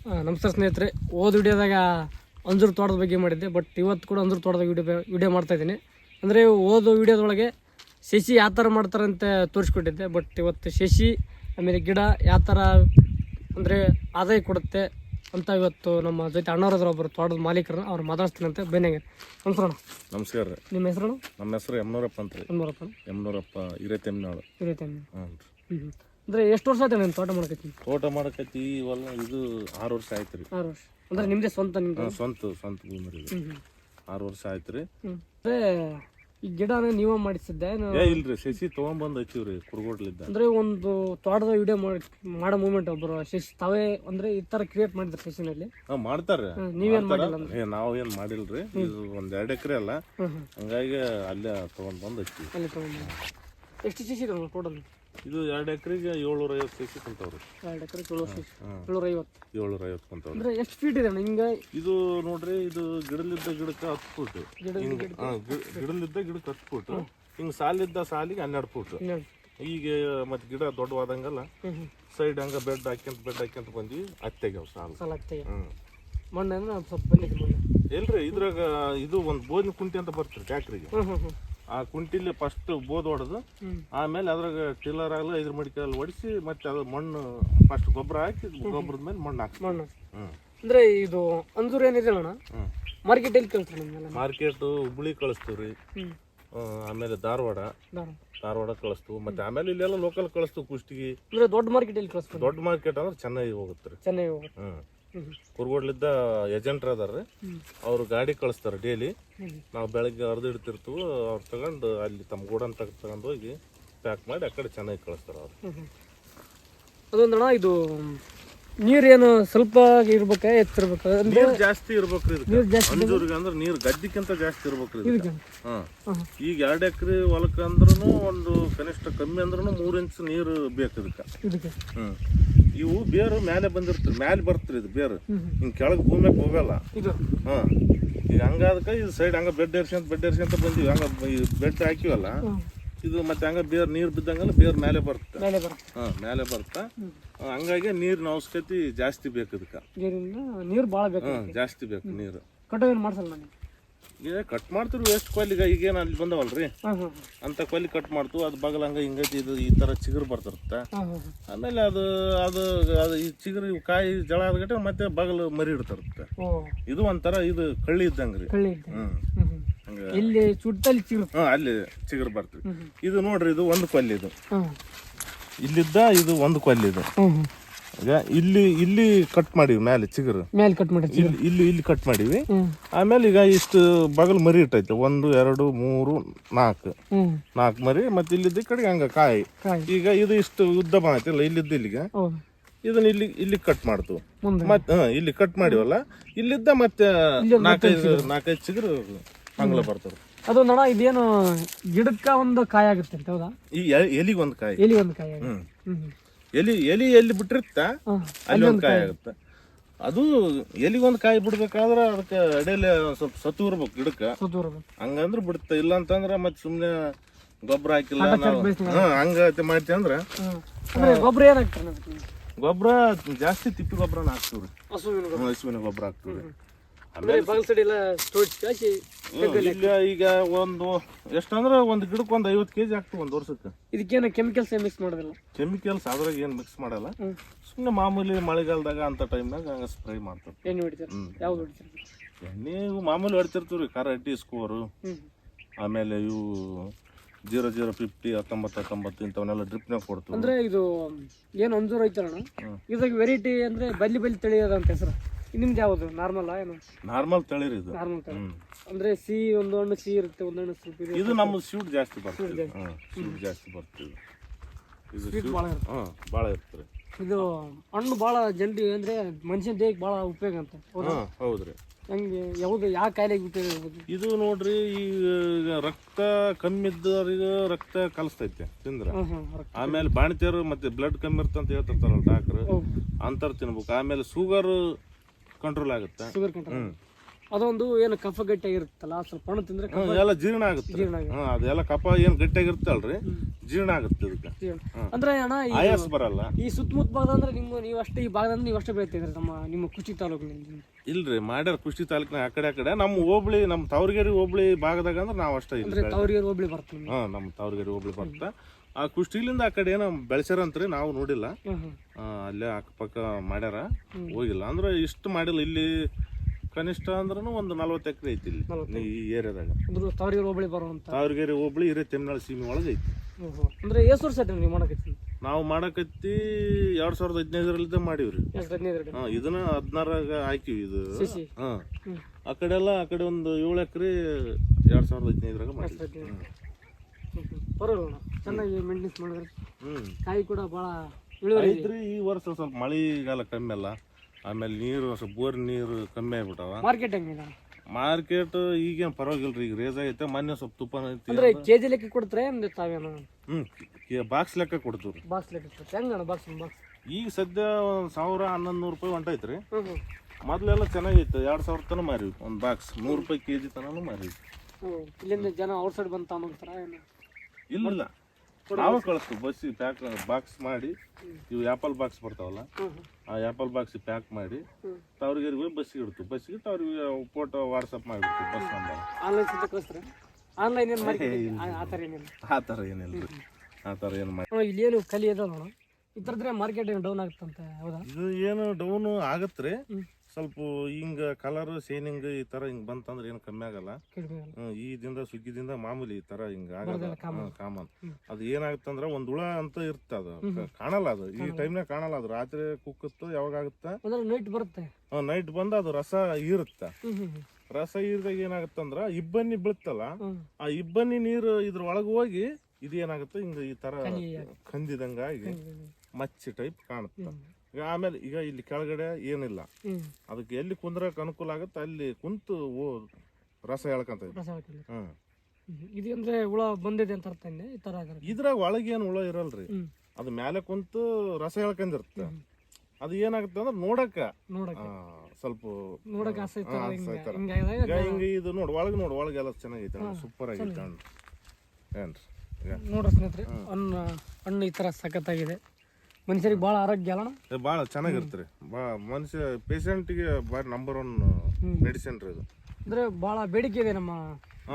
ನಮಸ್ಕಾರ ಸ್ನೇಹಿತರೆ. ಹೋದ ವಿಡಿಯೋದಾಗ ಅಂಜೂರು ತೋಟದ ಬಗ್ಗೆ ಮಾಡಿದ್ದೆ ಬಟ್ ಇವತ್ತು ಕೂಡ ಅಂಜೂರು ತೋಟದ ವಿಡಿಯೋ ವಿಡಿಯೋ ಮಾಡ್ತಾ ಇದ್ದೀನಿ. ಅಂದರೆ ಓದು ವಿಡಿಯೋದೊಳಗೆ ಶಶಿ ಯಾವ ಥರ ಮಾಡ್ತಾರೆ ಅಂತ ತೋರಿಸ್ಕೊಟ್ಟಿದ್ದೆ ಬಟ್ ಇವತ್ತು ಶಶಿ ಆಮೇಲೆ ಗಿಡ ಯಾವ ಥರ ಅಂದರೆ ಆದಾಯ ಕೊಡುತ್ತೆ ಅಂತ ಇವತ್ತು ನಮ್ಮ ಜೊತೆ ಅಣ್ಣವ್ರದ್ರ ಒಬ್ಬರು ತೋಟದ ಮಾಲೀಕರನ್ನ ಅವ್ರು ಮಾತಾಡ್ತೀನಿ ಅಂತ ಬೆನ್ನಾಗ ನಮಸ್ಕಾರ ನಮಸ್ಕಾರ ರೀ. ನಿಮ್ಮ ಹೆಸರು ನಮ್ಮ ಹೆಸರು ಎಮ್ನೂರಪ್ಪ ಅಂತ ರೀ. ಎಮ್ಮೂರಪ್ಪ ಎಮ್ನೂರಪ್ಪ ಹಿರೇತೆಮ್ನಾಳು. ಇರುತ್ತೆ ಹ್ಞೂ ರೀ. ಹ್ಞೂ ಅಂದರೆ ಎಷ್ಟು ವರ್ಷ ಆಯ್ತು ನಿಮ್ಮ ತೋಟ ಮಾಡಕತ್ತಿ? ತೋಟ ಮಾಡಕತ್ತಿ ಇವಲ್ಲ ಇದು ಆರು ವರ್ಷ ಆಯ್ತು ರೀ. ಆರು ವರ್ಷ. ಅಂದ್ರೆ ನಿಮ್ಮದೇ ಸ್ವಂತ ನಿಮ್ಮದು ಹಾಂ ಸ್ವಂತ ಸ್ವಂತ ಭೂಮಿ ರೀ ಇದು. ಆರು ವರ್ಷ ಆಯ್ತು ರೀ. ಹ್ಞೂ ಈ ಗಿಡನ ನೀವೇ ಮಾಡಿಸಿದ್ದೆ ಇಲ್ಲ ಏ ಇಲ್ರಿ ಸಸಿ ತೊಗೊಂಬಂದು ಹಚ್ಚಿವ್ ರೀ ಕುಡ್ಗೋಡ್ಲಿದ್ದ ಅಂದ್ರೆ ಒಂದು ತೋಟದ ವಿಡಿಯೋ ಮಾಡಿ ಮಾಡೋ ಮೂಮೆಂಟ್ ಒಬ್ರು ಶಶಿ ತಾವೇ ಅಂದ್ರೆ ಈ ತರ ಕ್ರಿಯೇಟ್ ಮಾಡಿದ್ರು ಸಸಿನಲ್ಲಿ ಮಾಡ್ತಾರ ಹ್ಮ್, ನೀವೇನ್? ಮಾಡಿಲ್ಲ ನಾವೇನ್ ನಾವು ಏನು ಮಾಡಿಲ್ರಿ ಇದು ಒಂದ್ ಎರಡು ಎಕರೆ ಅಲ್ಲ. ಹ್ಮ್ ಹ್ಮ್. ಹಂಗಾಗಿ ಅಲ್ಲೇ ತಗೊಂಡ್ ಬಂದ್ ಹಚ್ಚಿವಿ. ಅಲ್ಲಿ ತಗೊಂಡ್ ಎಷ್ಟು ಶಶಿ ಟೋಟಲ್ ಇದು ಎರಡು ಎಕರೆಗೆ ಏಳ್ನೂರ ಐವತ್ತು ಶಶಿ ಕುಂತಾವ್ರಿ ಎರಡು ಎಕರೆ ಏಳು ಹಾಂ ಏಳ್ನೂರ ಐವತ್ತು ಏಳ್ನೂರ ಐವತ್ತು ಕುಂತಾವ್ರಿ ಅಂದ್ರೆ ಎಷ್ಟು ಫೀಟ್ ಇದೆ ಅಣ್ಣ ಹಿಂಗೆ? ಇದು ನೋಡ್ರಿ ಇದು ಗಿಡಲಿದ್ದ ಗಿಡಕ್ಕೆ ಹತ್ತು ಫುಟ್ ಹಿಂಗ ಹಾಂ ಗಿಡಲಿದ್ದ ಗಿಡಕ್ಕೆ ಹತ್ತು ಫುಟ್ ಹಿಂಗೆ ಸಾಲಿದ್ದ ಸಾಲಿಗೆ ಹನ್ನೆರಡು ಫುಟ್ ಈಗ ಮತ್ತೆ ಗಿಡ ದೊಡ್ಡವಾದಂಗಲ್ಲ ಸೈಡ್ ಹಂಗ ಬೆಡ್ ಹಾಕ್ಯಂತ ಬೆಡ್ ಹಾಕ್ಯಂತ ಬಂದ್ವಿ ಅತ್ತೆಗೆ ಸಾಲು. ಸಾಲ ಅತ್ತೆಗೆ ಹ್ಮ್. ಮಣ್ಣು ಅಂದ್ರೆ ಸ್ವಲ್ಪ ಬಂದಿದೆ ಮಣ್ಣು ಇಲ್ರಿ ಇದ್ರಾಗ ಇದು ಒಂದು ಬೋದಿನ ಕುಂಟಿ ಅಂತ ಬರ್ತೀರಿ ಟ್ಯಾಕ್ರಿಗೆ ಹ್ಮ್ ಹ್ಮ್ ಹ್ಮ್. ಆ ಕುಂಟಿಲಿ ಫಸ್ಟ್ ಬೋದ್ ಹೊಡೆದು ಆಮೇಲೆ ಅದ್ರಾಗ ಟಿಲ್ಲರ್ ಆಗಲ್ಲ ಇದ್ರ ಮಡಿಕೆಲ್ಲ ಹೊಡಿಸಿ ಮತ್ತೆ ಅದು ಮಣ್ಣು ಫಸ್ಟ್ ಗೊಬ್ಬರ ಹಾಕಿ ಗೊಬ್ಬರದ ಮೇಲೆ ಮಣ್ಣು ಹಾಕಿ ಮಣ್ಣು ಅಂದ್ರೆ ಇದು ಅಂಜೂರು ಏನಿದೆ ಅಣ್ಣ? ಮಾರ್ಕೆಟ್ ಎಲ್ಲಿ ಕಳ್ಸ್ರಿ ಮಾರ್ಕೆಟ್ ಹುಬ್ಳಿ ಕಳಿಸ್ತೀವ್ರಿ ಆಮೇಲೆ ಧಾರವಾಡ. ಧಾರವಾಡ. ಕಳಿಸ್ತು. ಮತ್ತೆ ಆಮೇಲೆ ಇಲ್ಲೆಲ್ಲ ಲೋಕಲ್ ಕಳಿಸ್ತು ಕುಷ್ಟಗಿ. ಅಂದ್ರೆ ದೊಡ್ಡ ಮಾರ್ಕೆಟ್ ಎಲ್ಲಿ ಕಳಿಸ್ತೀವಿ ದೊಡ್ಡ ಮಾರ್ಕೆಟ್ ಅಂದ್ರೆ ಚೆನ್ನಾಗಿ ಹೋಗುತ್ತೆ ರೀ. ಚೆನ್ನೈ ಹೋಗುತ್ತೆ. ಕುರ್ಗೋಡ್ಲಿದ್ದ ಏಜೆಂಟ್ರ ಅದಾರ ರೀ ಅವ್ರು ಗಾಡಿ ಕಳಿಸ್ತಾರೆ ಡೈಲಿ ನಾವು ಬೆಳಗ್ಗೆ ಅರ್ದು ಇಡ್ತಿರ್ತೀವಿ ಅವ್ರು ತಗೊಂಡು ಅಲ್ಲಿ ತಮ್ಮ ಗೂಡನ್ ತಗ ತಗೊಂಡು ಹೋಗಿ ಪ್ಯಾಕ್ ಮಾಡಿ ಆ ಕಡೆ ಚೆನ್ನಾಗಿ ಕಳಿಸ್ತಾರೆ ಅವ್ರು. ಅದೊಂದಣ ಇದು ನೀರೇನು ಸ್ವಲ್ಪ ಇರ್ಬೇಕಾ ಎತ್ತಿರ್ಬೇಕು? ನೀರು ಜಾಸ್ತಿ ಇರ್ಬೇಕ್ರಿ ಇದಕ್ಕೆ. ನೀರು ಜಾಸ್ತಿ ಅಂಜೂರಿಗೆ ಅಂದ್ರೆ ನೀರು ಗದ್ದಿಕ್ಕಿಂತ ಜಾಸ್ತಿ ಇರ್ಬೇಕ್ರಿ ಇದಕ್ಕೆ. ಹಾಂ. ಹ್ಮ್. ಈಗ ಎರಡು ಎಕರೆ ಹೊಲಕ್ಕೆ ಅಂದ್ರೂ ಒಂದು ಕನಿಷ್ಠ ಕಮ್ಮಿ ಅಂದ್ರೂ ಮೂರು ಇಂಚ್ ನೀರು ಬೇಕು ಇದಕ್ಕೆ. ಇದಕ್ಕೆ. ಇವು ಬೇರು ಮೇಲೆ ಬಂದಿರ್ತದೆ ಮೇಲೆ ಬರ್ತೀರಿ ಇದು ಬೇರು. ಹಿಂಗೆ ಕೆಳಗೆ ಭೂಮಿಯಾಗ ಹೋಗಲ್ಲ ಇದು. ಹಾಂ. ಈಗ ಹಂಗಾದಕ್ಕೆ ಇದು ಸೈಡ್ ಹಂಗ ಬೆಡ್ ಏರ್ಸ್ಕೊಂತ ಬೆಡ್ ಏರ್ಸ್ಕೊಂತ ಬಂದಿವಿ. ಹಂಗ ಈ ಬೆಡ್ ಹಾಕಿವಲ್ಲ ಇದು ಮತ್ತೆ ಹಂಗ ಬೇರು ನೀರು ಬಿದ್ದಂಗಲ್ಲ ಬೇರು ಮೇಲೆ ಬರುತ್ತೆ. ಹಾಂ ಮೇಲೆ ಬರ್ತಾ. ಹಂಗಾಗಿ ನೀರಿನ ಅವಶ್ಯಕತೆ ಜಾಸ್ತಿ ಬೇಕು ಇದಕ್ಕೆ. ನೀರು ಭಾಳ ಬೇಕು ಹಾಂ ಜಾಸ್ತಿ ಬೇಕು ನೀರು. ಏನು ಮಾಡ್ಸಲ್ಲ ನಾನು ಈಗ ಕಟ್ ಮಾಡ್ತಿರು ವೇಸ್ಟ್ ಕೊಯ್ಲಿಗೆ ಈಗೇನು ಅಲ್ಲಿ ಬಂದವಲ್ರಿ? ಅಂತ ಕೊಯ್ಲಿ ಕಟ್ ಮಾಡ್ತು ಅದು ಬಗಲ್ ಹಂಗ ಹಿಂಗೈತಿ ಇದು ಈ ತರ ಚಿಗುರು ಬರ್ತಿರುತ್ತೆ. ಆಮೇಲೆ ಅದು ಅದು ಅದು ಈ ಚಿಗುರು ಇವು ಕಾಯಿ ಜಳ ಆದ್ಗಟ್ಟೆ ಮತ್ತೆ ಬಗಲು ಮರಿ ಇಡ್ತಿರುತ್ತೆ. ಇದು ಒಂಥರ ಇದು ಕಳ್ಳಿ ಇದ್ದಂಗ್ರಿ ಹ್ಮ್. ಇಲ್ಲಿ ಚುಟ್ಟಲ್ಲಿ ಚಿಗುರು. ಹಾಂ ಅಲ್ಲಿ ಚಿಗುರು ಬರ್ತದೆ. ಹ್ಮ್. ಇದು ನೋಡ್ರಿ ಇದು ಒಂದು ಕೊಲ್ಲಿ ಇದು. ಇಲ್ಲಿದ್ದ ಇದು ಒಂದು ಕೊಲ್ಲಿ ಇದು. ಈಗ ಇಲ್ಲಿ ಇಲ್ಲಿ ಕಟ್ ಮಾಡಿವಿ ಮೇಲೆ ಚಿಗುರು. ಮೇಲೆ ಕಟ್ ಮಾಡಿ ಇಲ್ಲಿ ಇಲ್ಲಿ ಇಲ್ಲಿ ಕಟ್ ಮಾಡಿವಿ. ಆಮೇಲೆ ಈಗ ಇಷ್ಟು ಬಗಲ್ ಮರಿ ಇಟ್ಟೈತೆ. ಒಂದು ಎರಡು ಮೂರು ನಾಲ್ಕು. ನಾಲ್ಕು ಮರಿ ಮತ್ತೆ ಇಲ್ಲಿದ್ದ ಕಡೆಗೆ ಹಂಗೆ ಕಾಯಿ. ಈಗ ಇದು ಇಷ್ಟು ಉದ್ದ ಮಾಡ್ತಿಲ್ಲ ಇಲ್ಲಿದ್ದ ಇಲ್ಲಿಗೆ. ಇದನ್ನ ಇಲ್ಲಿ ಇಲ್ಲಿ ಕಟ್ ಮಾಡ್ತು. ಮತ್ ಮತ್ತೆ ಇಲ್ಲಿ ಕಟ್ ಮಾಡಿವಲ್ಲ. ಇಲ್ಲಿದ್ದ ಮತ್ತೆ ನಾಲ್ಕೈದು ನಾಲ್ಕೈದು ಚಿಗುರು. ಹಂಗ್ಲ ಬರ್ತದೆ. ಅದು ನೋಡ ಇದೇನು ಗಿಡಕ್ಕ ಒಂದು ಕಾಯಿ ಆಗುತ್ತೆ ಹೌದಾ? ಈ ಎ- ಎಲಿಗೆ ಒಂದು ಕಾಯಿ. ಎಲಿಗೊಂದು ಕಾಯಿ ಹ್ಮ್ ಹ್ಮ್. ಎಲಿ ಎಲಿ ಎಲ್ಲಿ ಬಿಟ್ಟಿರುತ್ತ? ಅಲ್ಲಿ ಒಂದು ಕಾಯಿ ಆಗುತ್ತೆ. ಅದು ಎಲಿಗೊಂದು ಕಾಯಿ ಬಿಡ್ಬೇಕಾದ್ರೆ ಅದಕ್ಕೆ ಅಡಿಯಲ್ಲಿ ಸ್ವಲ್ಪ ಸತ್ತು ಇರ್ಬೇಕು ಗಿಡಕ್ಕೆ. ಹಂಗಂದ್ರೆ ಬಿಡುತ್ತೆ. ಇಲ್ಲ ಅಂತಂದ್ರೆ ಮತ್ತೆ ಸುಮ್ಮನೆ ಗೊಬ್ಬರ ಹಾಕಿಲ್ಲ. ಹಾ ಹಂಗ ಮಾಡ್ತೀವಿ ಅಂದ್ರೆ ಗೊಬ್ಬರ ಗೊಬ್ಬರ ಜಾಸ್ತಿ ತಿಪ್ಪಿ ಗೊಬ್ಬರನ ಹಾಕ್ತೀವ್ರಿ. ಹಸುವಿನ ಗೊಬ್ಬರ. ಹಸುವಿನ ಗೊಬ್ಬರ ಹಾಕ್ತೀವ್ರಿ. ಅಂದ್ರೆ ಈಗ ಈಗ ಒಂದು ಎಷ್ಟಂದ್ರೆ ಒಂದು ಗಿಡಕ್ಕೆ ಒಂದು ಐವತ್ತು ಕೆಜಿ ಆಗ್ತದೆ ಒಂದು ವರ್ಷಕ್ಕೆ. ಇದಕ್ಕೇನು ಕೆಮಿಕಲ್ಸ್ ಮಿಕ್ಸ್ ಮಾಡೋದಿಲ್ಲ? ಕೆಮಿಕಲ್ಸ್ ಅದ್ರಾಗ ಏನು ಮಿಕ್ಸ್ ಮಾಡಲ್ಲ. ಸುಮ್ಮನೆ ಮಾಮೂಲಿ ಮಳೆಗಾಲದಾಗ ಅಂತ ಟೈಮ್ನಾಗ ಹಂಗೆ ಸ್ಪ್ರೇ ಮಾಡ್ತಾರೆ ಎಣ್ಣೆ ಹೊಡಿತಾರೆ. ಯಾವ್ದು ಹೊಡಿತಾರೆ? ಎಣ್ಣೆ ಇವು ಮಾಮೂಲಿ ಹೊಡ್ತಿರ್ತೀವಿ ರೀ ಕರಟ್ಟಿ ಸ್ಕೋರು ಆಮೇಲೆ ಇವು ಜೀರೋ ಜೀರೋ ಫಿಫ್ಟಿ ಹತ್ತೊಂಬತ್ತು ಹತ್ತೊಂಬತ್ತು ಇಂಥವನ್ನೆಲ್ಲ ಡ್ರಿಪ್ನಾಗ ಕೊಡ್ತೀವಿ. ಅಂದ್ರೆ ಇದು ಏನು ಅಂಜೂರ ಐತಲ್ಲ. ಇದಾಗ ವೆರೈಟಿ ಅಂದ್ರೆ ಬಲ್ಲಿ ಬಲ್ಲಿ ತಳಿ ಅದ ಅಂತ ಹೆಸರು. ನಿಮ್ದು ಯಾವುದು? ನಾರ್ಮಲ್ ಏನು? ನಾರ್ಮಲ್ ತಳಿರಿ ಇದು. ನಾರ್ಮಲ್ ತಳಿ. ಹ್ಮ್. ಅಂದ್ರೆ ಸಿಹಿ ಒಂದು ಹಣ್ಣು ಸಿಹಿ ಇರುತ್ತೆ ಒಂದು ಹಣ್ಣು ಸ್ವಲ್ಪ ಇದೆ. ಇದು ನಮ್ಮ ಸ್ವೀಟ್ ಜಾಸ್ತಿ ಬರ್ತದೆ. ಸ್ವೀಟ್ ಜಾಸ್ತಿ. ಬರ್ತದೆ ಇದು. ಸ್ವೀಟ್ ಬಾಳ ಭಾಳ ಇರುತ್ತೆ. ಹಾಂ ಭಾಳ ಇರ್ತದೆ. ಇದು ಹಣ್ಣು ಭಾಳ ಜನರಿಗೆ ಅಂದ್ರೆ ಮನುಷ್ಯನ ದೇಹಕ್ಕೆ ಭಾಳ ಉಪಯೋಗ ಅಂತ. ಹೌದಾ? ಹಾಂ ಹೌದ್ರಿ. ಹಂಗೆ ಯಾವುದು ಯಾವ ಕಾಯಿಲೆಗೆ ಉಪಯೋಗ ಇದು ನೋಡ್ರಿ ಈಗ ರಕ್ತ ಕಮ್ಮಿ ಇದ್ದವ್ರಿಗೆ ರಕ್ತ ಕಲಿಸ್ತೈತೆ ತಿಂದ್ರೆ. ಆಮೇಲೆ ಬಾಣತಿಯರು ಮತ್ತೆ ಬ್ಲಡ್ ಕಮ್ಮಿ ಇರ್ತಂತ ಹೇಳ್ತಿರ್ತಾರಲ್ಲ ಡಾಕ್ಟ್ರು ಅಂತರ ತಿನ್ಬೇಕು. ಆಮೇಲೆ ಶುಗರ್ ಕಂಟ್ರೋಲ್ ಆಗುತ್ತೆ. ಶುಗರ್ ಕಂಟ್ರೋಲ್ ಅದೊಂದು ಏನು ಕಫ ಗಟ್ಟಿಯಾಗಿರುತ್ತಲ್ಲ ಸ್ವಲ್ಪ ಹಣ್ಣು ತಿಂದ್ರೆ ಕಫ ಹ್ಮ್, ಎಲ್ಲ ಜೀರ್ಣ ಆಗುತ್ತೆ. ಜೀರ್ಣ ಆಗುತ್ತೆ. ಹ್ಮ್ ಅದೆಲ್ಲ ಕಫ ಏನು ಗಟ್ಟಿಯಾಗಿರುತ್ತಲ್ರಿ ಜೀರ್ಣ ಆಗುತ್ತೆ ಇದಕ್ಕೆ. ಅಂದ್ರೆ ಅಣ್ಣ ಈ ಆಯಾಸ ಬರಲ್ಲ. ಈ ಸುತ್ತಮುತ್ತ ಭಾಗದ ಅಂದ್ರೆ ನಿಮ್ಮ ನೀವು ಅಷ್ಟೇ ಈ ಭಾಗದಂದ್ರೆ ನೀವು ಅಷ್ಟೇ ಬೆಳಿತಿದ್ರಿ ನಮ್ಮ ನಿಮ್ಮ ಕುಚಿ ತಾಲೂಕಿನಲ್ಲಿ ಇಲ್ರಿ ಮಾಡ್ಯಾರ ಕುಷ್ಟಿ ತಾಲೂಕಿನ ಆ ಕಡೆ ಆ ಕಡೆ. ನಮ್ಮ ಹೋಬಳಿ ನಮ್ಮ ತಾವರ್ಗೇರಿ ಹೋಬಳಿ ಭಾಗದಾಗ ಅಂದ್ರೆ ನಾವು ಅಷ್ಟೇ ಇಲ್ಲ ಅಂದ್ರೆ ತವರಿಗೆ ಹೋಬಳಿ ಬರ್ತೀವಿ ಹಾ ನಮ್ಮ ತಾವರ್ಗೇರಿ ಹೋಬಳಿ ಬರ್ತಾ ಆ ಕುಷ್ಟಿಲಿಂದ ಆ ಕಡೆ ಏನೋ ಬೆಳೆಸ್ಯಾರಂತ್ರಿ ನಾವು ನೋಡಿಲ್ಲ. ಆ, ಅಲ್ಲೇ ಅಕ್ಕಪಕ್ಕ ಮಾಡ್ಯಾರ. ಹೋಗಿಲ್ಲ. ಅಂದ್ರೆ ಇಷ್ಟು ಮಾಡಿಲ್ಲ. ಇಲ್ಲಿ ಕನಿಷ್ಠ ಅಂದ್ರೂ ಒಂದು ನಲ್ವತ್ತು ಎಕರೆ ಐತಿ ಇಲ್ಲಿ. ಈ ಏರಿಯಾದಾಗ. ಅಂದ್ರೆ ತವರಿಗೆ ಹೋಬಳಿ ಬರುವಂತ. ತಾವರ್ಗೇರಿ ಹೋಬಳಿ ಹಿರೇ ತೆಮ್ನಾಳ ಸೀಮೆ ಒಳಗೆ ಐತಿ. ಅಂದ್ರೆ ಎಷ್ಟು ವರ್ಷ ಆಯ್ತು ನೀವು ಮಾಡಕತ್ತಿ? ನಾವು ಮಾಡಕತ್ತಿ ಎರಡ್ ಸಾವಿರದ ಹದಿನೈದರಲ್ಲಿದ್ದ ಮಾಡಿವ್ರಿ. ಎಷ್ಟು ಹದಿನೈದು ಎರಡು ಹಾ ಇದನ್ನ ಹದಿನಾರಾಗ ಹಾಕಿವಿ ಇದು. ಸಿಸಿ ಹಾ. ಹ್ಮ್. ಆ ಕಡೆ ಎಲ್ಲ ಆ ಕಡೆ ಒಂದು ಏಳು ಎಕರೆ ಎರಡ್ ಸಾವಿರದ ಹದಿನೈದರಾಗ ಮಾಡಿ ಹ್ಮ್. ಪರವಾಗಿಲ್ಲ ಅಣ್ಣ. ಚೆನ್ನಾಗಿ ಮೇಂಟೆನೆನ್ಸ್ ಮಾಡಿದ್ರೆ ಕಾಯಿ ಕೂಡ ಭಾಳ ಇಳುವರಿ ಐತ್ರಿ ಈ ವರ್ಷ ಸ್ವಲ್ಪ ಮಳೆಗಾಲ ಕಮ್ಮಿ ಅಲ್ಲ ಆಮೇಲೆ ನೀರು ಸ್ವಲ್ಪ ಬೋರ್ ನೀರು ಕಮ್ಮಿ ಆಗ್ಬಿಟ್ಟಾವ. ಮಾರ್ಕೆಟ್ ಹೆಂಗಿದೆ ಅಣ್ಣ? ಮಾರ್ಕೆಟ್ ಈಗೇನ್ ಪರವಾಗಿಲ್ರಿ ಈಗ ರೇಸ್ ಆಗೈತೆ ಮೊನ್ನೆ ಸ್ವಲ್ಪ ತುಪ್ಪ ಐತಿ ಅಂದ್ರೆ ಕೆಜಿ ಲೆಕ್ಕ ಕೊಡ್ತಾರೆ ಅಂದ್ರೆ ತಾವೇನು? ಹ್ಮ್ ಬಾಕ್ಸ್ ಲೆಕ್ಕ ಕೊಡ್ತೀವಿ ಬಾಕ್ಸ್ ಲೆಕ್ಕ ಕೊಡ್ತಾರೆ? ಬಾಕ್ಸ್ ಬಾಕ್ಸ್ ಈಗ ಸದ್ಯ ಒಂದ್ ಸಾವಿರ ಹನ್ನೊಂದು ನೂರು ರೂಪಾಯಿ ಹೊಂಟೈತ್ರಿ ಮೊದ್ಲೆಲ್ಲ ಚೆನ್ನಾಗಿತ್ತು ಎರಡ್ ಸಾವಿರ ತನ ಮಾರಿ ಒಂದು ಬಾಕ್ಸ್ ನೂರು ರೂಪಾಯಿ ಕೆಜಿ ತನೂ ಮಾರಿ. ಇಲ್ಲಿಂದ ಜನ ಔಟ್ಸೈಡ್ ಬಂತ ಅನ್ನೋಂತಾರ ಏನು? ಇಲ್ಲ. ನಾವೇ ಕಳಿಸ್ತೀವಿ. ಬಸ್ ಪ್ಯಾಕ್ ಬಾಕ್ಸ್ ಮಾಡಿ ಇವು ಆ್ಯಪಲ್ ಬಾಕ್ಸ್ ಬರ್ತಾವಲ್ಲ. ಆ ಆ್ಯಪಲ್ ಬಾಕ್ಸ್ ಪ್ಯಾಕ್ ಮಾಡಿ. ಅವ್ರಿಗೆ ಹೋಗಿ ಬಸ್ಸಿಗೆ ಇಡ್ತು ಬಸ್ಸಿಗೆ ಅವ್ರಿಗೆ ಫೋಟೋ ವಾಟ್ಸಪ್ ಮಾಡಿಬಿಡ್ತು ಬಸ್ ನಂಬರ್. ಆನ್ಲೈನ್ ಆನ್ಲೈನ್ ಏನು ಮಾರ್ಕೆಟ್ ಆ ಥರ ಏನಿಲ್ಲ. ಆ ಥರ ಏನಿಲ್ಲ ರೀ. ಆ ಥರ ಏನು ಮಾಡಿ. ಇಲ್ಲಿ ಏನು ಕಲಿ ನೋಡೋಣ ನೋಡ. ಈ ಥರದ್ರೆ ಮಾರ್ಕೆಟ್ ಏನು ಡೌನ್ ಆಗುತ್ತಂತೆ? ಹೌದಾ? ಇದು ಏನು ಡೌನು ಆಗುತ್ತೆ ಹ್ಮ್. ಸ್ವಲ್ಪ ಹಿಂಗ ಕಲರ್ ಶೇನಿಂಗ್ ಈ ತರ ಹಿಂಗೆ ಬಂತಂದ್ರೆ ಏನು ಕಮ್ಮಿ ಆಗಲ್ಲ. ಹ್ಮ್, ಈ ದಿಂದ ಸುಗ್ಗಿದಿಂದ ಮಾಮೂಲಿ ಈ ತರ ಹಿಂಗ ಆಗಲ್ಲ. ಕಾಮನ್. ಅದು ಏನಾಗುತ್ತಂದ್ರ ಒಂದ್ ಹುಳ ಅಂತ ಇರುತ್ತೆ ಅದು. ಕ- ಕಾಣಲ್ಲ ಅದು. ಈ ಟೈಮ್ನಾಗ ಕಾಣಲ್ಲ ಅದು. ರಾತ್ರಿ ಕುಕ್ಕತ್ತು ಯಾವಾಗ ಆಗುತ್ತೆ? ಅಂದ್ರೆ ನೈಟ್ ಬರುತ್ತೆ. ನೈಟ್ ಬಂದು ಅದು ರಸ ಇರುತ್ತೆ? ಹ್ಮ್ ಹ್ಮ್ ಹ್ಮ್. ರಸ ಹೀರಿದಾಗ ಏನಾಗುತ್ತಂದ್ರ ಇಬ್ಬನಿ ಬೀಳ್ತಲ್ಲ ಹ್ಮ್. ಆ ಇಬ್ಬನಿ ನೀರು ಇದ್ರ ಒಳಗೆ ಹೋಗಿ ಇದು ಏನಾಗುತ್ತೆ ಹಿಂಗ ಈ ತರ ಕಲಿ ಕಂದಿದಂಗಾಗಿ ಮಚ್ಚಿ ಟೈಪ್ ಕಾಣುತ್ತ. ಈಗ ಆಮೇಲೆ ಈಗ ಇಲ್ಲಿ ಕೆಳಗಡೆ ಏನಿಲ್ಲ. ಅದಕ್ಕೆ ಎಲ್ಲಿ ಕುಂದ್ರಕ್ ಅನುಕೂಲ ಆಗುತ್ತೆ ಅಲ್ಲಿ ಕುಂತು ಓ ರಸ ಹೇಳ್ಕಂತ ರಸ ಹಾಕಿಲ್ಲ. ಹ್ಮ್. ಹ್ಮ್. ಇದು ಅಂದ್ರೆ ಹುಳ ಬಂದಿದೆ ಅಂತ ಅರ್ಥ ಇದೆ ಈ ಇದ್ರಾಗ ಒಳಗೆ ಏನು ಹುಳ ಇರಲ್ರಿ. ಹ್ಮ್. ಅದು ಮೇಲೆ ಕುಂತು ರಸ ಹೇಳ್ಕಂದಿರುತ್ತೆ ಅದು ಏನಾಗುತ್ತೆ ಅಂದ್ರೆ ನೋಡಕ್ಕ. ನೋಡಕ್ಕೆ. ಆ, ಸ್ವಲ್ಪ ನೋಡಕ್ಕೆ ಆಸೆ ಹಾ, ಹಿಂಗ. ಹಿಂಗಾಗಿದೆ ಈಗ ಇದು ನೋಡಿ ಒಳಗೆ ನೋಡಿ ಒಳಗೆಲ್ಲ ಚೆನ್ನಾಗೈತೆ ಸೂಪರ್ ಆಗೈತೆ ಹಣ್ಣು ಏನ್ರಿ? ಈಗ ನೋಡ್ರಿ ಸ್ನೇಹಿತರೆ ಹಣ್ಣು ಹಣ್ಣು ಈ ತರ ಸಖತ್ತಾಗಿದೆ. ಮನುಷ್ಯರಿಗೆ ಭಾಳ ಆರೋಗ್ಯ ಅಲ್ಲ ಇದು ಭಾಳ ಚೆನ್ನಾಗಿರ್ತೀರಿ ಬಾ ಮನುಷ್ಯ ಪೇಷಂಟ್ಗೆ ಭಾಳ ನಂಬರ್ ಒನ್. ಮೆಡಿಸಿನ್ ರೀ ಇದು ಅಂದ್ರೆ ಭಾಳ ಬೇಡಿಕೆ ಇದೆ ನಮ್ಮ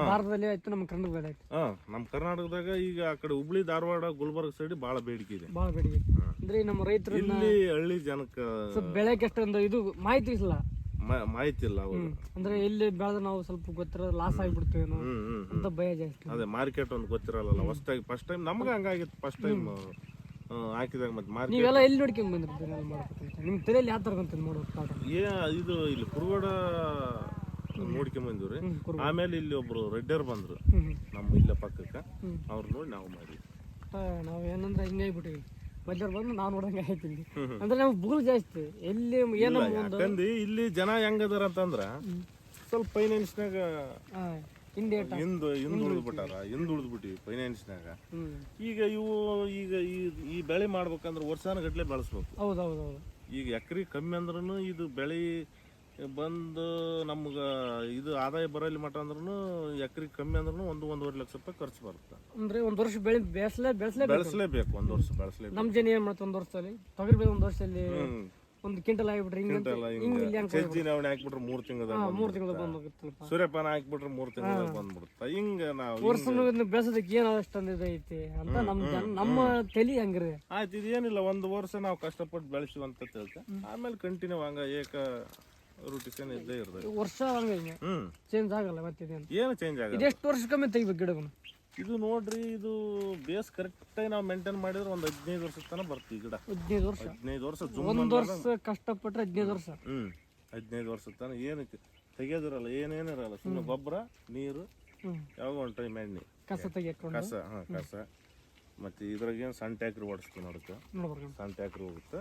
ಭಾರತದಲ್ಲಿ ಆಯ್ತು ನಮ್ಮ ಕರ್ನಾಟಕದಲ್ಲಿ ಆಯ್ತು. ಹಾ ನಮ್ಮ ಕರ್ನಾಟಕದಾಗ ಈಗ ಆ ಕಡೆ ಹುಬ್ಳಿ ಧಾರವಾಡ ಗುಲ್ಬರ್ಗ ಸೈಡ್ ಭಾಳ ಬೇಡಿಕೆ ಇದೆ. ಭಾಳ ಬೇಡಿಕೆ. ಅಂದ್ರೆ ನಮ್ಮ ರೈತರು ಇಲ್ಲಿ ಹಳ್ಳಿ ಜನಕ್ಕೆ ಸ್ವಲ್ಪ ಬೆಳೆಗೆ ಅಷ್ಟೊಂದು ಇದು ಮಾಹಿತಿ ಇಲ್ಲ. ಮ- ಮಾಹಿತಿ ಇಲ್ಲ ಅಂದ್ರೆ ಇಲ್ಲಿ ಬೆಳೆದ್ರೆ ನಾವು ಸ್ವಲ್ಪ ಗೊತ್ತಿರೋ ಲಾಸ್ ಆಗ್ಬಿಡ್ತೇವೇನೋ ನಾವು ಹ್ಮ್ ಹ್ಮ್ ಅಂತ ಭಯ ಜಾಸ್ತಿ. ಅದೇ ಮಾರ್ಕೆಟ್ ಒಂದು ಗೊತ್ತಿರಲ್ಲ ಹೊಸ್ದಾಗಿ ಫಸ್ಟ್ ಟೈಮ್ ನಮ್ಗೆ ಹಂಗಾಗಿತ್ತು ಫಸ್ಟ್ ಟೈಮ್ ಹಾಕಿದಾಗ ಮತ್ತೆ ಮಾರ್ಕೆಟ್ ನೀವೆಲ್ಲ ಎಲ್ಲಿ ನೋಡ್ಕೊಂಡ್ ಬಂದಿರ್ತೀರಿ ಅಲ್ಲಿ ಮಾಡ್ಬೇಕಂತ ನಿಮ್ಮ ತಲೆಯಲ್ಲಿ ಯಾವ ಥರ ಬಂತ ನೋಡೋದು ಏ ಇದು ಇಲ್ಲಿ ಕುರುಗೋಡ ನೋಡ್ಕೊಂಡ್ ಬಂದಿವ್ರಿ. ಆಮೇಲೆ ಇಲ್ಲಿ ಒಬ್ರು ರೆಡ್ಡರ್ ಬಂದ್ರು. ನಮ್ಮ ಇಲ್ಲೇ ಪಕ್ಕಕ್ಕೆ. ಅವ್ರು ನೋಡಿ ನಾವು ಆ, ನಾವು ಏನಂದ್ರೆ ಹಿಂಗೆ ಆಗ್ಬಿಟ್ಟಿವಿ. ಬಜ್ಜರ್ ಬಂದು ನಾವು ನೋಡಂಗೆ ಅಂದ್ರೆ ನಮ್ಗೆ ಬುಗುಲ್ ಜಾಸ್ತಿ. ಎಲ್ಲಿ ಏನೋ ಯಾಕಂದ್ರೆ ಇಲ್ಲಿ ಜನ ಹೆಂಗದಾರ ಅಂತಂದ್ರ ಸ್ವಲ್ಪ ಫೈನಾನ್ಸ್ನಾಗ ಹಿಂದ್ ಹಿಂದ್ ಉಳಿದ್ಬಿಟ್ಟಾರ? ಹಿಂದ್ ಉಳಿದ್ಬಿಟ್ಟಿವಿ ಫೈನಾನ್ಸ್ನಾಗ ಈಗ ಇವು ಈಗ ಈ ಬೆಳೆ ಮಾಡ್ಬೇಕಂದ್ರೆ ವರ್ಷಾನ ಗಟ್ಲೆ ಬೆಳೆಸ್ಬೇಕು. ಹೌದು ಈಗ ಎಕರೆ ಕಮ್ಮಿ ಅಂದ್ರೂ ಇದು ಬೆಳೆ ಬಂದು ನಮ್ಗೆ ಇದು ಆದಾಯ ಬರಲಿ ಮಟ್ಟ ಅಂದ್ರೂ ಎಕರೆ ಕಮ್ಮಿ ಅಂದ್ರೂ ಒಂದು ಒಂದೂವರೆ ಲಕ್ಷ ರೂಪಾಯಿ ಖರ್ಚು ಬರುತ್ತೆ. ಅಂದ್ರೆ ಒಂದು ವರ್ಷ ಬೆಳೆ ಬೆಳೆಸಲೇ ಬೆಳೆಸಲೇ ಬೆಳೆಸಲೇಬೇಕು ಒಂದು ವರ್ಷ ಬೆಳೆಸಲೇಬೇಕು. ನಮ್ಮ ಜನ ಏನು ಮಾಡ್ತಾರೆ ಒಂದು ವರ್ಷದಲ್ಲಿ? ತೊಗರಿ ಬೆಳೆ ಒಂದು ವರ್ಷದಲ್ಲಿ ಒಂದು ಕಿಂಟಲ್ ಆಗಿಬಿಟ್ರೆ ಹಿಂಗೆ. ಸಜ್ಜಿ ನವಣೆ ಹಾಕ್ಬಿಟ್ರೆ ಮೂರ್ ತಿಂಗಳ ಮೂರು ತಿಂಗಳು ಬಂದೋಗುತ್ತಲ್ಪ ಸೂರ್ಯಪಾನ ಹಾಕ್ಬಿಟ್ರೆ ಮೂರ್ ತಿಂಗಳ ಬಂದ್ಬಿಡುತ್ತೆ? ಹಿಂಗ ನಾವು ವರ್ಷ ಬೆಳೆಸೋದಕ್ಕೆ ಏನು ಅಷ್ಟೊಂದು ಇದೈತಿ ಅಂತ ನಮ್ ನಮ್ಮ ತಲಿ ಹಂಗ್ರಿ. ಆಯ್ತು ಇದೇನಿಲ್ಲ ಒಂದು ವರ್ಷ ನಾವು ಕಷ್ಟಪಟ್ಟು ಬೆಳೆಸಿವಿ ಅಂತ ತಿಳ್ಕ ಆಮೇಲೆ ಕಂಟಿನ್ಯೂ ಹಂಗ ಏಕ ರೂಟಿಸನ್ ಇದ್ದೇ ಇರ್ತದೆ. ವರ್ಷ ಹಂಗ ಹಿಂಗೆ. ಚೇಂಜ್ ಆಗಲ್ಲ ಮತ್ತೆ ಏನು ಚೇಂಜ್ ಆಗಲ್ಲ. ಎಷ್ಟು ವರ್ಷಕ್ಕೊಮ್ಮೆ ತೆಗಿಬೇಕು ಗಿಡವನ್ನು ಇದು ನೋಡ್ರಿ ಇದು ಬೇಸ್ ಕರೆಕ್ಟಾಗಿ ನಾವು ಮೇಂಟೈನ್ ಮಾಡಿದ್ರೆ ಒಂದು ಹದಿನೈದು ವರ್ಷದ ತನಕ ಬರ್ತೀವಿ ಗಿಡ. ಹದಿನೈದು ವರ್ಷ. ಹದಿನೈದು ವರ್ಷ ಒಂದು ಒಂದ್ ವರ್ಷ ಕಷ್ಟಪಟ್ಟರೆ ಹದಿನೈದು ವರ್ಷ. ಹ್ಮ್ ಹದಿನೈದು ವರ್ಷದ ತನಕ ಏನಕ್ಕೆ ತೆಗಿಯೋದಿರಲ್ಲ ಏನೇನಿರಲ್ಲ ಸುಮ್ಮನೆ ಗೊಬ್ಬರ ನೀರು ಯಾವಾಗ ಒಂದು ಟೈಮ್ ಎಣ್ಣೆ. ಕಸ ತೆಗಿಕೊಂಡು ಕಸ ಹಾ ಕಸ. ಮತ್ತೆ ಇದ್ರಾಗ ಏನ್ ಸಣ್ಣ ಟ್ಯಾಕ್ರಿ ಓಡಿಸ್ತೀವಿ ನೋಡಕ್ಕೆ ಸಣ್ಣ ಟ್ಯಾಕ್ರಿ ಹೋಗುತ್ತೆ.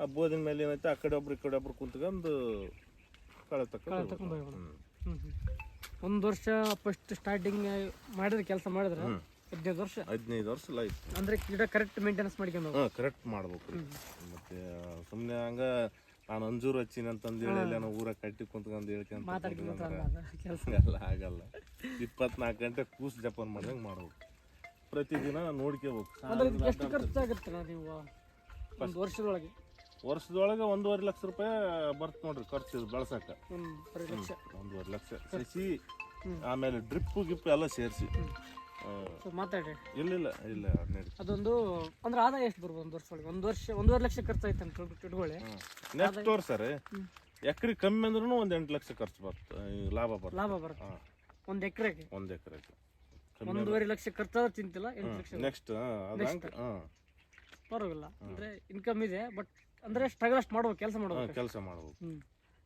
ಆ ಬೋದಿನ ಮೇಲೆ ಏನೈತೆ ಆ ಕಡೆ ಒಬ್ರು ಈ ಕಡೆ ಒಬ್ರು ಕುಂತ್ಕೊಂಡು ಕಳೆ ತಕ್ಕ ಹ್ಮ್. ಒಂದ್ ವರ್ಷ ಫಸ್ಟ್ ಸ್ಟಾರ್ಟಿಂಗ್ ಮಾಡಿದ್ರೆ ಕೆಲಸ ಮಾಡಿದ್ರೆ ಹದಿನೈದು ವರ್ಷ. ಹದಿನೈದು ವರ್ಷ ಲೈಫ್ ಅಂದ್ರೆ ಗಿಡ ಕರೆಕ್ಟ್ ಮೇಂಟೆನೆನ್ಸ್ ಮಾಡ್ಕೊಂಡು. ಹಾಂ ಕರೆಕ್ಟ್ ಮಾಡ್ಬೇಕು ಮತ್ತೆ ಸುಮ್ಮನೆ ಹಂಗ ನಾನು ಅಂಜೂರು ಹಚ್ಚಿನ ಅಂತಂದು ಹೇಳಿ ಎಲ್ಲ ಊರಾಗ ಕಟ್ಟಿ ಕುಂತ್ಕೊಂಡು ಹೇಳ್ಕೊಂತ ಹಂಗಲ್ಲ ಆಗಲ್ಲ. ಇಪ್ಪತ್ನಾಲ್ಕು ಗಂಟೆ ಕೂಸ್ ಜಪಾನ್ ಮಾಡ್ದಂಗೆ ಮಾಡ್ಬೇಕು. ಪ್ರತಿದಿನ ನೋಡ್ಕೋಬೇಕು. ಎಷ್ಟು ಖರ್ಚಾಗುತ್ತೆ ನೀವು? ಒಂದು ವರ್ಷದೊಳಗೆ. ವರ್ಷದೊಳಗೆ ಒಂದೂವರೆ ಲಕ್ಷ ರೂಪಾಯಿ ಬರ್ತ್ ನೋಡ್ರಿ ಖರ್ಚು ಇದು ಬೆಳ್ಸಕ್ಕೆ. ಒಂದೂವರೆ ಲಕ್ಷ. ಸಸಿ ಆಮೇಲೆ ಡ್ರಿಪ್ ಗಿಪ್ ಎಲ್ಲ ಸೇರಿಸಿ. ಮಾತಾಡಿ ಇಲ್ಲ ಇಲ್ಲ ಇಲ್ಲ ಅದೊಂದು ಅಂದ್ರೆ ಆದಾಯ ಎಷ್ಟು ಬರ್ಬೋದು ಒಂದು ವರ್ಷ ಒಳಗೆ? ಒಂದು ವರ್ಷ ಒಂದೂವರೆ ಲಕ್ಷ ಖರ್ಚು ಅಂತ ಇಟ್ಕೊ- ಇಟ್ಕೊಳ್ಳಿ. ನೆಕ್ಸ್ಟ್ ವರ್ಷ ರೀ ಎಕರೆ ಕಮ್ಮಿ ಅಂದ್ರೂ ಒಂದು ಎಂಟು ಲಕ್ಷ ಖರ್ಚು ಬರ್ತದೆ ಲಾಭ ಬರ್ತದೆ. ಲಾಭ ಬರುತ್ತೆ ಹಾಂ. ಒಂದು ಎಕರೆಗೆ? ಒಂದು ಎಕರೆಗೆ. ಒಂದೂವರೆ ಲಕ್ಷ ಖರ್ಚಾದ್ರೆ ಚಿಂತಿಲ್ಲ ಎಂಟು ಲಕ್ಷ. ನೆಕ್ಸ್ಟ್ ಅದು ಹಂಗೆ ಹಾಂ. ಪರವಾಗಿಲ್ಲ. ಅಂದ್ರೆ ಇನ್ಕಮ್ ಇದೆ ಬಟ್ ಅಂದ್ರೆ ಸ್ಟ್ರಗಲ್ ಅಷ್ಟು ಮಾಡ್ಬೇಕು ಕೆಲಸ ಮಾಡ್ಬೇಕು ಕೆಲಸ ಮಾಡ್ಬೇಕು. ಹ್ಮ್.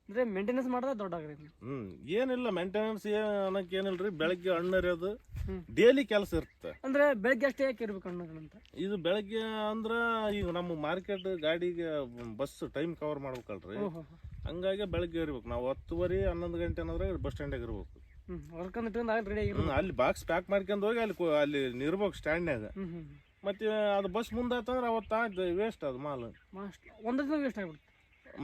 ಅಂದ್ರೆ ಮೇಂಟೆನೆನ್ಸ್ ಮಾಡೋದೇ ದೊಡ್ಡ ಆಗ್ರಿ ಹ್ಮ್ ಏನಿಲ್ಲ ಮೇಂಟೆನೆನ್ಸ್ ಅನ್ನಕ್ಕೆ ಏನಿಲ್ರಿ ಬೆಳಗ್ಗೆ ಹಣ್ಣರಿಯೋದು ಹ್ಮ್. ಡೈಲಿ ಕೆಲಸ ಇರುತ್ತೆ. ಅಂದ್ರೆ ಬೆಳಗ್ಗೆ ಅಷ್ಟೇ ಯಾಕೆ ಇರ್ಬೇಕು ಅನ್ನೋದಂತ ಇದು ಬೆಳಗ್ಗೆ ಅಂದ್ರ ಈಗ ನಮ್ಮ ಮಾರ್ಕೆಟ್ ಗಾಡಿಗೆ ಬಸ್ ಟೈಮ್ ಕವರ್ ಮಾಡ್ಬೇಕಲ್ರಿ. ಓಹೋ ಹಂಗಾಗಿ ಬೆಳಗ್ಗೆ ಇರ್ಬೇಕು. ನಾವು ಹತ್ತುವರೆ ಹನ್ನೊಂದು ಗಂಟೆ ಅನ್ನೋದ್ರಾಗ ಬಸ್ ಸ್ಟ್ಯಾಂಡಾಗ ಇರ್ಬೇಕು. ಹ್ಮ್ ವರ್ಕ್ ಇಟ್ಕೊಂಡು ಆಗ ರೆಡಿ ಆಗಿರ್ಬೇಕು ಹ್ಮ್, ಅಲ್ಲಿ ಬಾಕ್ಸ್ ಪ್ಯಾಕ್ ಮಾಡ್ಕೊಂಡು ಹೋಗಿ ಅಲ್ಲಿ ಕೊ- ಅಲ್ಲಿ ಇರ್ಬೇಕು ಸ್ಟ್ಯಾಂಡ್ನಾಗ ಹ್ಮ್ ಹ್ಮ್. ಮತ್ತೆ ಅದು ಬಸ್ ಮುಂದಾತಂದ್ರೆ ಅವತ್ತು ವೇಸ್ಟ್ ಅದು ಮಾಲ್. ಒಂದ್ ಒಂದು ದಿನ ವೇಸ್ಟ್ ಆಗ್ಬಿಡುತ್ತೆ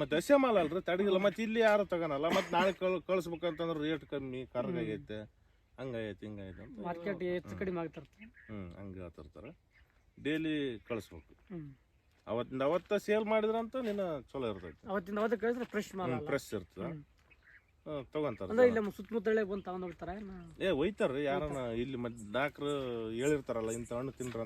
ಮತ್ತೆ ಹಸಿ ಮಾಲ್ ಅಲ್ರಿ ತಡಗಿಲ್ಲ. ಮತ್ತೆ ಇಲ್ಲಿ ಯಾರು ತಗೋನಲ್ಲ ಮತ್ತೆ ನಾಳೆ ಕಳ್ ಕಳಿಸ್ಬೇಕಂತಂದ್ರೆ ರೇಟ್ ಕಮ್ಮಿ ಕರ್ಗಾಗೈತೆ ಹಂಗಾಗೈತೆ ಹಿಂಗಾಗೈತೆ ಅಂತ. ಮಾರ್ಕೆಟ್ ಹೆಚ್ಚು ಕಡಿಮೆ ಆಗ್ತಿರ್ತಾರೆ ಹ್ಮ್ ಹಂಗೆ ಹೇಳ್ತಿರ್ತಾರೆ. ಡೈಲಿ ಕಳಿಸ್ಬೇಕು. ಅವತ್ತಿಂದ ಅವತ್ತ ಸೇಲ್ ಮಾಡಿದ್ರಂತ ನಿನ್ನ ಚಲೋ ಇರ್ತೈತಿ. ಅವತ್ತಿಂದ ಅವತ್ತು ಕಳಿಸಿದ್ರೆ ಫ್ರೆಶ್ ಮಾಲ್ ಫ್ರೆಶ್ ಇರ್ತದೆ. ತಗೊಂತಾರ ಇಲ್ಲಿ ನಮ್ಮ ಸುತ್ತಮುತ್ತಲೇ ಬಂದು ತಗೊಂಡ್ ಹೋಗ್ತಾರೆ ಏ ಒಯ್ತಾರ್ರಿ. ಯಾರನ್ನ ಇಲ್ಲಿ ಮತ್ತೆ ಡಾಕ್ಟ್ರು ಹೇಳಿರ್ತಾರಲ್ಲ ಇಂಥ ಹಣ್ಣು ತಿನ್ರ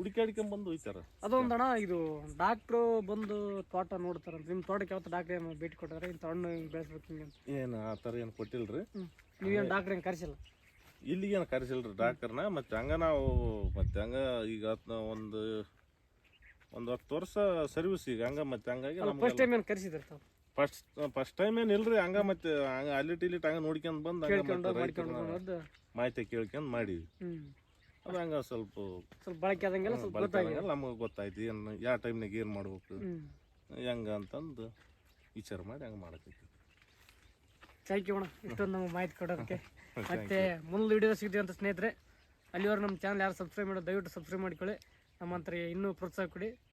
ಅಂತಂದು ಹುಡುಕಾಡ್ಕೊಂಡ್ ಬಂದು ಒಯ್ತಾರ ಅದೊಂದು ಅಣ್ಣ ಇದು ಡಾಕ್ಟ್ರು ಬಂದು ತೋಟ ನೋಡ್ತಾರಂತ ನಿಮ್ಮ ತೋಟಕ್ಕೆ ಯಾವತ್ತು ಡಾಕ್ಟ್ರ್ ಏನು ಭೇಟಿ ಕೊಟ್ಟಾರೆ? ಇಂಥ ಹಣ್ಣು ಹಿಂಗೆ ಬೆಳೆಸ್ಬೇಕು ಹಿಂಗೆ ಅಂತ. ಏನು ಆ ಥರ ಏನು ಕೊಟ್ಟಿಲ್ರಿ? ನೀವೇನು ಡಾಕ್ಟ್ರ್ ಏನು ಕರೆಸಿಲ್ಲ? ಇಲ್ಲಿಗೇನು ಕರೆಸಿಲ್ರಿ ಡಾಕ್ಟರ್ನ ಮತ್ತೆ ಹಂಗ ನಾವು ಮತ್ತೆ ಹಂಗ ಈಗ ಒಂದು ಒಂದು ಹತ್ತು ವರ್ಷ ಸರ್ವಿಸ್ ಈಗ. ಹಂಗ ಮತ್ತೆ ಹಂಗಾಗಿ ಫಸ್ಟ್ ಟೈಮ್ ಏನು ಕರೆಸಿದ್ರೆ ತಾವು? ಫಸ್ಟ್ ಫಸ್ಟ್ ಟೈಮ್ ಏನು ಇಲ್ರಿ. ಹಂಗ ಮತ್ತೆ ಹಂಗ ಅಲ್ಲಿಟ್ ಇಲ್ಲಿಟ್ ಹಂಗ ನೋಡ್ಕೊಂಡ್ ಬಂದು ಮಾಹಿತಿ ಕೇಳ್ಕೊಂಡ್ ಮಾಡಿದ್ವಿ. ಅದು ಹಂಗ ಸ್ವಲ್ಪ ಸ್ವಲ್ಪ ಬಳಕೆ ಆದಂಗೆಲ್ಲ ಸ್ವಲ್ಪ ಗೊತ್ತಾಗಿಲ್ಲ ನಮಗೆ ಗೊತ್ತಾಯ್ತು. ಏನು ಯಾವ ಟೈಮ್ನಾಗ ಏನು ಮಾಡ್ಬೇಕು? ಹೆಂಗ ಅಂತಂದು ವಿಚಾರ ಮಾಡಿ ಹಂಗೆ ಮಾಡಕೈತಿ ಥ್ಯಾಂಕ್ ಯು ಅಣ್ಣ. ಇಷ್ಟೊಂದು ನಮಗೆ ಮಾಹಿತಿ ಕೊಡೋದಕ್ಕೆ. ಮತ್ತೆ ಮುಂದೆ ವಿಡಿಯೋ ಸಿಗ್ತೀವಿ ಅಂತ ಸ್ನೇಹಿತರೆ ಅಲ್ಲಿವರೆಗೂ ನಮ್ಮ ಚಾನಲ್ ಯಾರು ಸಬ್ಸ್ಕ್ರೈಬ್ ಮಾಡೋದು ದಯವಿಟ್ಟು ಸಬ್ಸ್ಕ್ರೈಬ್ ಮಾಡ್ಕೊಳ್ಳಿ. ನಮ್ಮಂತರ ಇನ್ನೂ ಪ್ರೋತ್ಸಾಹ ಕೊಡಿ.